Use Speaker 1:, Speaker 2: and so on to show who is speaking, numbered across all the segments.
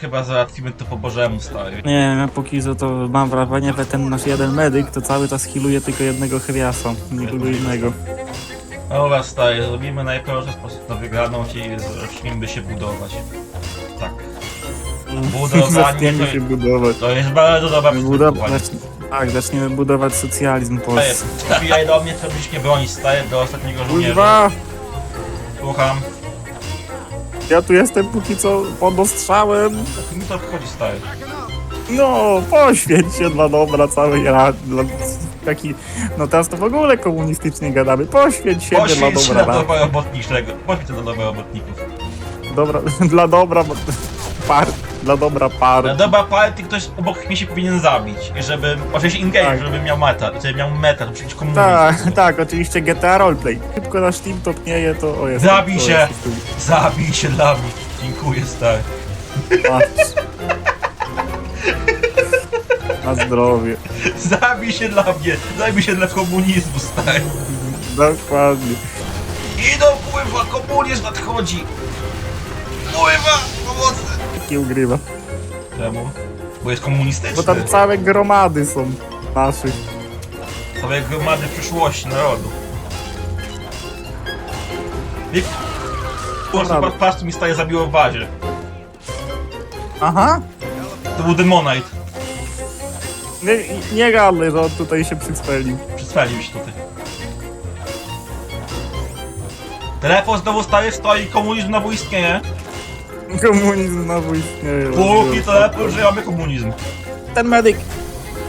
Speaker 1: Chyba załatwimy to po bożemu, stary.
Speaker 2: Nie wiem, ja póki co to mam wrażenie, że ten nasz jeden medyk to cały czas healuje tylko jednego hewiasa, nikogo innego.
Speaker 1: Dobra, stary, zrobimy najprostszy sposób na wygraną i zacznijmy się budować. Tak. Budowanie
Speaker 2: Zaczniemy
Speaker 1: to,
Speaker 2: się budować.
Speaker 1: to jest bardzo dobra
Speaker 2: Budować,
Speaker 1: przygotowanie.
Speaker 2: tak, zaczniemy budować socjalizm Polsce.
Speaker 1: wbijaj do mnie, co byś nie broni, stary, do ostatniego żołnierza.
Speaker 2: Kurwa!
Speaker 1: Słucham.
Speaker 2: Ja tu jestem póki co pod ostrzałem.
Speaker 1: Mi to wchodzi, stary.
Speaker 2: No, poświęć się dla dobra całej rady. Dla... Taki, no teraz to w ogóle komunistycznie gadamy. Poświęć się dla
Speaker 1: Poświęć się
Speaker 2: dobra
Speaker 1: na
Speaker 2: rady.
Speaker 1: dobro robotniczego. Poświęć się na dobro robotników.
Speaker 2: Dobra, dla dobra par, dla dobra par.
Speaker 1: Na dobra party ktoś obok mnie się powinien zabić. I żeby, oczywiście in-game,
Speaker 2: Tak.
Speaker 1: żeby miał meta. Żeby miał meta, to być komunizm.
Speaker 2: Tak, tak, oczywiście GTA Roleplay. Szybko nasz team topnieje, to o jest.
Speaker 1: Zabij
Speaker 2: to
Speaker 1: się!
Speaker 2: jest-
Speaker 1: Zabij się dla mnie. Dziękuję, stary.
Speaker 2: Patrz. Na zdrowie.
Speaker 1: Zabij się dla mnie. Zabij się dla komunizmu, stary.
Speaker 2: Dokładnie.
Speaker 1: Idą, pływa, komunizm nadchodzi. Pływa, pomocy.
Speaker 2: Nie ugrywa.
Speaker 1: Czemu? Bo jest komunistyczny.
Speaker 2: Bo tam całe gromady są naszych.
Speaker 1: Całe gromady przyszłości narodu. Proszę,
Speaker 2: Dobra.
Speaker 1: patrz, mi staje zabiło w bazie.
Speaker 2: Aha.
Speaker 1: To był Demonite.
Speaker 2: Nie, nie gadaj, że on tutaj się przycwelił.
Speaker 1: Przycwalił się tutaj. Telefon znowu stary stoi, komunizm znowu istnieje.
Speaker 2: Komunizm znowu istnieje.
Speaker 1: Póki telefon, że mamy komunizm.
Speaker 2: Ten medyk.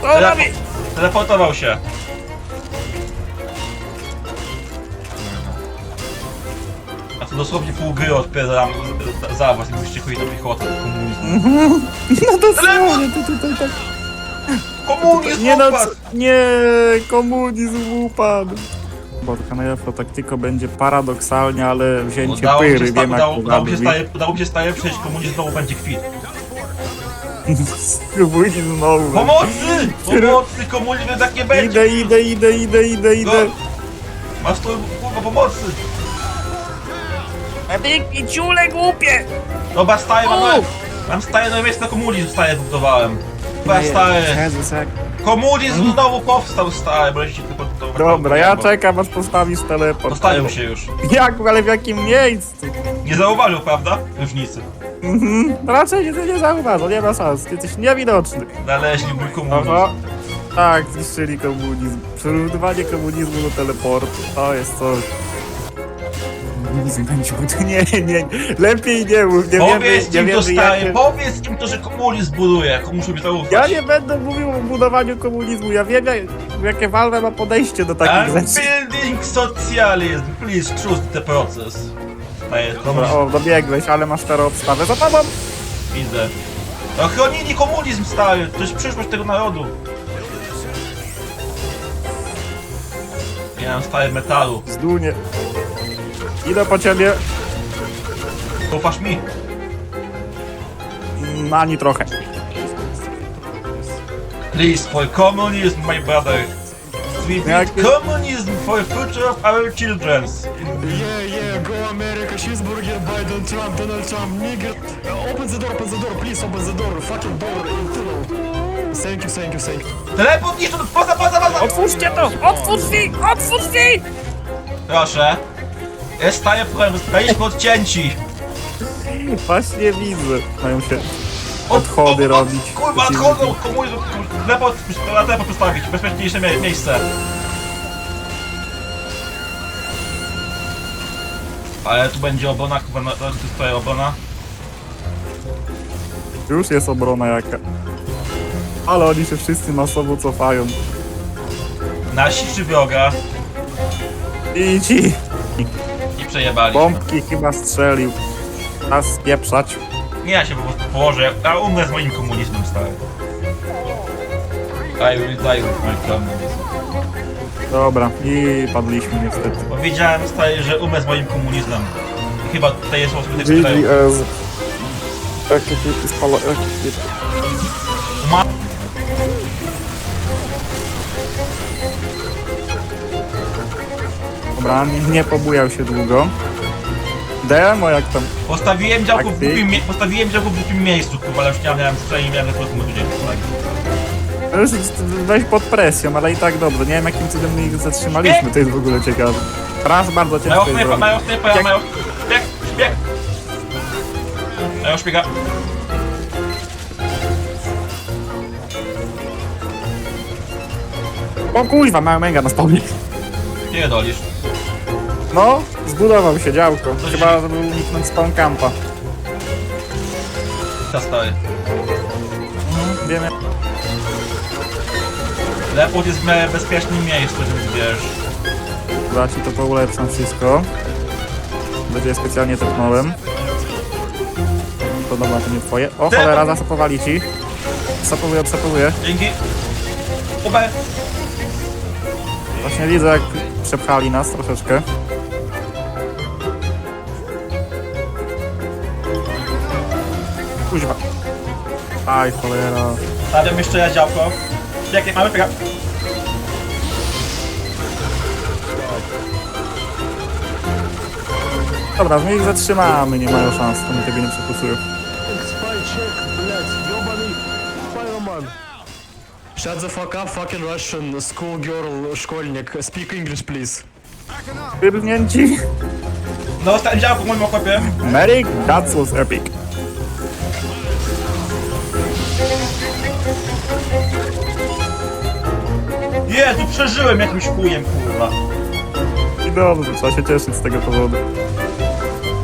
Speaker 2: O,
Speaker 1: Telefon,
Speaker 2: robi!
Speaker 1: teleportował się. A to dosłownie pół gry odpieram za- za was, jakbyście chodzi na piechotę do komunizmu.
Speaker 2: No dosłownie, ty tutaj tak...
Speaker 1: Komunizm
Speaker 2: Nie no,
Speaker 1: upadł!
Speaker 2: co- nie, komunizm upadł. Afro Taktyko będzie paradoksalnie, ale wzięcie
Speaker 1: Udało się,
Speaker 2: pyry,
Speaker 1: sta-
Speaker 2: wiem jak
Speaker 1: udało, się staje, udało się staje przejść, komunizm znowu będzie kwit.
Speaker 2: Komunizm znowu.
Speaker 1: Pomocy! Pomocy! Komunizm tak nie będzie!
Speaker 2: Idę, idę, idę, idę, idę, idę.
Speaker 1: Go! Masz tu kurwa pomocy!
Speaker 2: Medyki, ciule głupie!
Speaker 1: Dobra, staję, mam,
Speaker 2: U!
Speaker 1: mam staję na miejsce na komunizm, staję budowałem. Chyba staję.
Speaker 2: Jezus, jak...
Speaker 1: Komunizm znowu powstał, stary, bo tylko to
Speaker 2: Dobra, ja czekam aż postawisz teleport.
Speaker 1: Postawił się już.
Speaker 2: Jak, ale w jakim miejscu?
Speaker 1: Nie zauważył, prawda? Różnicy.
Speaker 2: Mhm, raczej nie, nie zauważą, nie ma szans, jesteś niewidoczny.
Speaker 1: Znaleźli mój komunizm.
Speaker 2: Aha. Tak, zniszczyli komunizm. Przyrównywanie komunizmu do teleportu. To jest coś. Nie, nie, lepiej nie mów, nie
Speaker 1: Powiedz
Speaker 2: nie
Speaker 1: im to,
Speaker 2: wiemy
Speaker 1: stary, powiedz im to, że komunizm buduje. Muszę mi zaufać.
Speaker 2: Ja nie będę mówił o budowaniu komunizmu, ja wiem jak, jakie Valve ma podejście do takich
Speaker 1: I'm
Speaker 2: rzeczy.
Speaker 1: building socialism. Please trust the process. Staję,
Speaker 2: Dobra, o, dobiegłeś, ale masz teraz obstawę za tobą.
Speaker 1: Widzę. Ochronili komunizm, stary. To jest przyszłość tego narodu. Mam stary metalu.
Speaker 2: Zdunie. Idę po ciebie.
Speaker 1: Ufasz mi?
Speaker 2: Mm, Ani trochę.
Speaker 1: Please, for communism, my brother. We need
Speaker 2: Jak-
Speaker 1: communism for future of our children.
Speaker 3: Yeah, yeah, go America, cheeseburger, Biden, Trump, Donald Trump, nigger. Uh, open the door, open the door, please open the door, fucking door, in tunnel. Thank you, thank you, thank you.
Speaker 1: Teleport niszczony, poza, poza, poza!
Speaker 2: Otwórzcie to! Otwórz drzwi! Otwórz drzwi!
Speaker 1: Proszę. Problem, zostaliśmy odcięci.
Speaker 2: Właśnie widzę. Mają się
Speaker 1: Od-
Speaker 2: odchody
Speaker 1: od- od-
Speaker 2: robić.
Speaker 1: Kurwa, odchodzą, teleport, na teleport postawić, bezpieczniejsze mie- miejsce. Ale tu będzie obrona, chyba, na- jest twoja obrona.
Speaker 2: Już jest obrona jaka. Ale oni się wszyscy masowo cofają.
Speaker 1: Nasi czy wroga?
Speaker 2: I ci
Speaker 1: I przejebali.
Speaker 2: bombki chyba strzelił. Nas spieprzać.
Speaker 1: Nie, ja się po prostu położę, ja umrę z moim komunizmem, stary. I will die with my communism.
Speaker 2: Dobra, i padliśmy niestety.
Speaker 1: Powiedziałem, stary, że umrę z moim komunizmem. I chyba tutaj jest osoby, które.
Speaker 2: GGS. Jakie ty spala... Jakie ty... Dobra, nie, pobujał się długo. Demo jak tam.
Speaker 1: Postawiłem działko w
Speaker 2: Tak,
Speaker 1: głupim, mie- postawiłem działko w głupim miejscu, kurwa, ale już nie miałem przynajmniej miałem po prostu ludzie tutaj.
Speaker 2: No Już weź pod presją, ale i tak dobrze. Nie wiem jakim cudem ich zatrzymaliśmy, to jest w ogóle ciekawe. Raz bardzo
Speaker 1: Mają
Speaker 2: ciężko jest
Speaker 1: snajpa,
Speaker 2: zrobić.
Speaker 1: mają snajpa,
Speaker 2: Jak-
Speaker 1: mają... Bieg, bieg! Mają szpiega.
Speaker 2: O kuźwa, mają mega na spawnie.
Speaker 1: Pierdolisz.
Speaker 2: No, zbudował się działko.
Speaker 1: To
Speaker 2: Chyba żeby uniknąć spawn campa.
Speaker 1: Ta stary.
Speaker 2: Wiemy.
Speaker 1: Lepot jest w miarę bezpiecznym miejscu, więc wiesz.
Speaker 2: Za ci to poulepszam wszystko. Będzie specjalnie tepnąłem. To dobra, to nie twoje. O cholera, zasapowali ci. Sapowuję, obsapowuję.
Speaker 1: Dzięki. Ubę.
Speaker 2: Właśnie widzę jak przepchali nas troszeczkę. Kuźwa. Aj, cholera.
Speaker 1: Stawiam jeszcze ja działko. Jakie mamy piega.
Speaker 2: Dobra, my ich zatrzymamy, nie mają szans, to mi tego nie przepusują.
Speaker 3: Spy check, блядь, ёбаный Spider-Man. Shut the fuck up, fucking Russian schoolgirl, szkolnik. Speak English, please.
Speaker 2: Wyrwnięci.
Speaker 1: No, stałem działko w moim okopie.
Speaker 2: Merrick, that was epic.
Speaker 1: Jezu, przeżyłem jakimś chujem, kurwa.
Speaker 2: I dobrze, trzeba się cieszyć z tego powodu.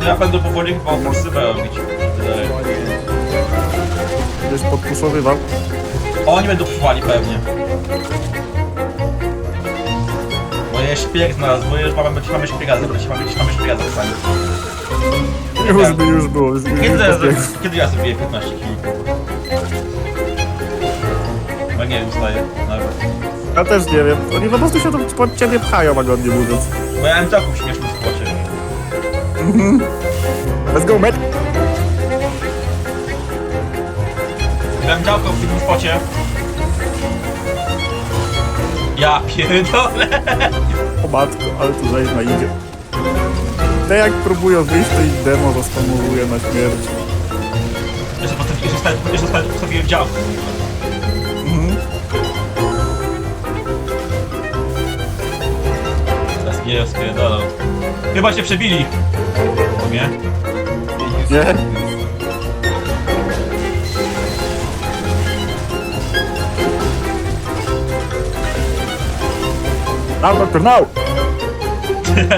Speaker 1: Ja będę powoli chyba ofensywę robić. Wydaje.
Speaker 2: Gdzieś podpuszowywał.
Speaker 1: Oni będą przyszłali pewnie. Moje szpieg znalazł, już mamy, mamy szpiega, zobaczcie, mamy, mamy szpiega zapisany.
Speaker 2: Już by, już było. Już, już
Speaker 1: Kiedy, ja-
Speaker 2: pobiegł.
Speaker 1: kiedy ja sobie 15 kg? No nie wiem, staję nawet.
Speaker 2: Ja też nie wiem. Oni po prostu się to pod ciebie pchają, łagodnie mówiąc.
Speaker 1: Bo ja mam taką w śmiesznym spocie.
Speaker 2: Let's go, mate.
Speaker 1: Miałem działko w tym spocie. Ja pierdolę!
Speaker 2: O matko, ale tu rzeźna idzie. Te jak próbują wyjść, to ich demo zaspanowuje na śmierć.
Speaker 1: Jeszcze postawiłem, jeszcze postawiłem, postawiłem działko. Spierdolą. Chyba się przebili. O nie?
Speaker 2: Nie? Now, doctor, now!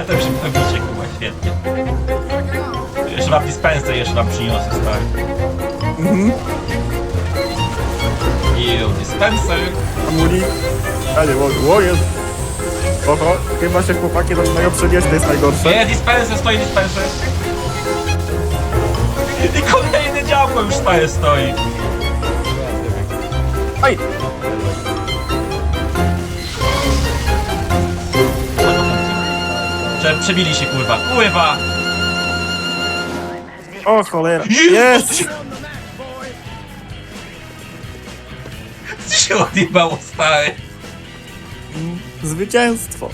Speaker 1: to pobicie, kurwa, świetnie. Jeszcze wam dispensę jeszcze wam przyniosę, stary.
Speaker 2: Mhm.
Speaker 1: Ew, dispenser.
Speaker 2: Amuli. A nie, o, o jest. Oho, chyba się chłopaki zaczynają przebijać, to jest najgorsze.
Speaker 1: Nie, dispenser, stoi dispenser. I kolejne działko już staje, stoi.
Speaker 2: Aj!
Speaker 1: Prze przebili się, kurwa. Kurwa!
Speaker 2: O cholera. Jest!
Speaker 1: Co się odjebało, stary?
Speaker 2: Zwycięstwo.